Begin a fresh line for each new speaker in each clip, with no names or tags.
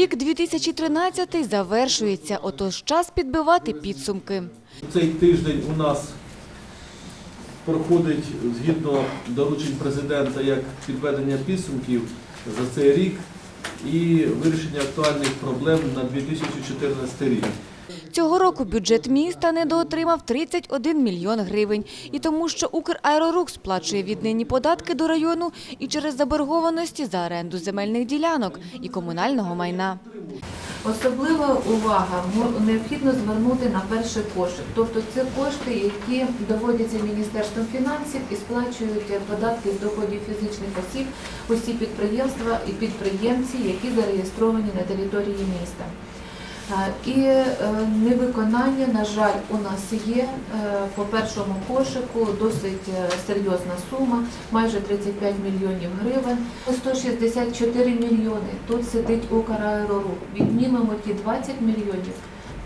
Рік 2013 завершується, отож час підбивати підсумки.
Цей тиждень у нас проходить згідно доручень президента як підведення підсумків за цей рік і вирішення актуальних проблем на 2014 рік.
Цього року бюджет міста недоотримав 31 мільйон гривень. І тому, що Украерорух сплачує віднині податки до району і через заборгованості за оренду земельних ділянок і комунального майна.
Особлива увага необхідно звернути на перший кошик. Тобто це кошти, які доводяться Міністерством фінансів і сплачують е, податки з доходів фізичних осіб, усі підприємства і підприємці, які зареєстровані на території міста. І е, невиконання, на жаль, у нас є е, по першому кошику досить е, серйозна сума, майже 35 мільйонів гривень. 164 мільйони. Тут сидить Украерорух. Віднімемо ті 20 мільйонів,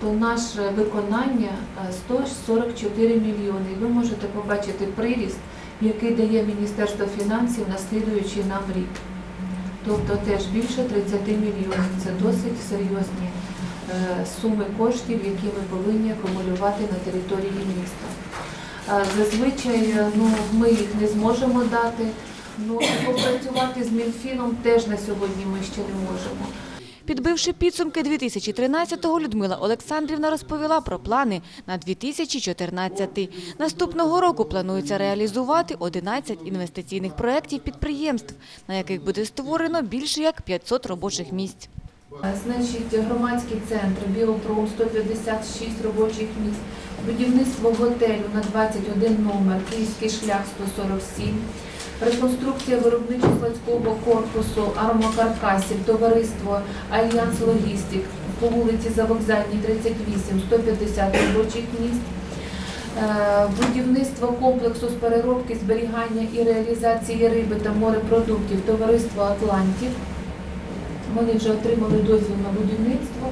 то наше виконання е, 144 мільйони. Ви можете побачити приріст, який дає Міністерство фінансів на слідуючий нам рік. Тобто теж більше 30 мільйонів. Це досить серйозні суми коштів, які ми повинні акумулювати на території міста. Е, Зазвичай е, ну, ми їх не зможемо дати. Ну, попрацювати з Мінфіном теж на сьогодні ми ще не можемо.
Підбивши підсумки 2013-го, Людмила Олександрівна розповіла про плани на 2014. Наступного року планується реалізувати 11 інвестиційних проєктів підприємств, на яких буде створено більше як 500 робочих місць.
Значить, громадський центр, біопром, 156 робочих місць, будівництво готелю на 21 номер, Київський шлях 147, реконструкція виробничо-складського корпусу, армокаркасів, товариство Альянс Логістик по вулиці Завокзальній, 38, 150 робочих місць. Е, Будівництво комплексу з переробки, зберігання і реалізації риби та морепродуктів товариство Атлантів. Вони вже отримали дозвіл на будівництво,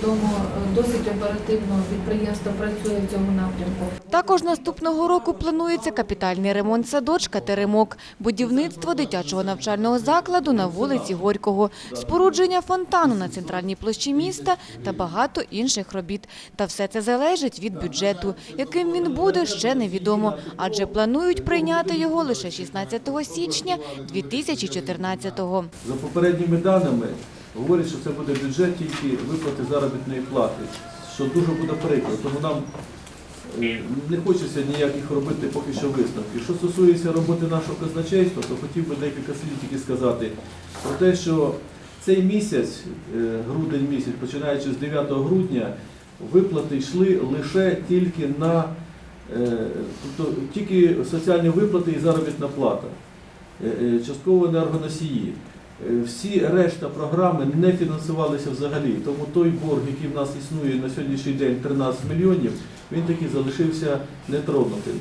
тому е, досить оперативно підприємство працює в цьому напрямку.
Також наступного року планується капітальний ремонт садочка «Теремок», будівництво дитячого навчального закладу на вулиці Горького, спорудження фонтану на центральній площі міста та багато інших робіт. Та все це залежить від бюджету. Яким він буде, ще невідомо, адже планують прийняти його лише 16 січня 2014-го.
За попередніми даними говорять, що це буде бюджет тільки виплати заробітної плати, що дуже буде прикро. Тому нам е, не хочеться ніяких робити поки що висновків. Що стосується роботи нашого казначейства, то хотів би декілька слів тільки сказати про те, що цей місяць, е, грудень місяць, починаючи з 9 грудня, виплати йшли лише тільки на е, тобто тільки соціальні виплати і заробітна плата. Частково енергоносії. Е, Всі решта програми не фінансувалися взагалі, тому той борг, який в нас існує на сьогоднішній день 13 мільйонів, він таки залишився нетронутим.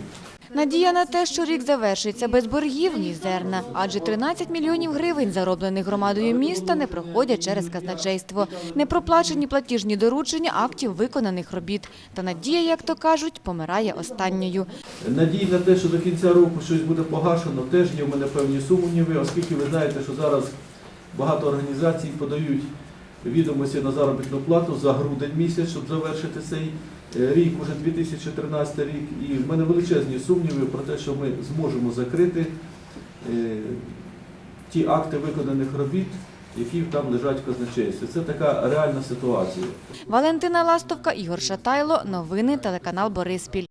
Надія на те, що рік завершиться без боргів, мізерна, адже 13 мільйонів гривень, зароблених громадою міста, не проходять через казначейство. Не проплачені платіжні доручення актів виконаних робіт. Та надія, як то кажуть, помирає останньою.
Надій на те, що до кінця року щось буде погашено, теж є в мене певні сумніви, оскільки ви знаєте, що зараз багато організацій подають відомості на заробітну плату за грудень місяць, щоб завершити цей рік, уже 2013 рік. І в мене величезні сумніви про те, що ми зможемо закрити е, ті акти виконаних робіт, які там лежать в казначействі. Це така реальна ситуація.
Валентина Ластовка, Ігор Шатайло. Новини телеканал Бориспіль.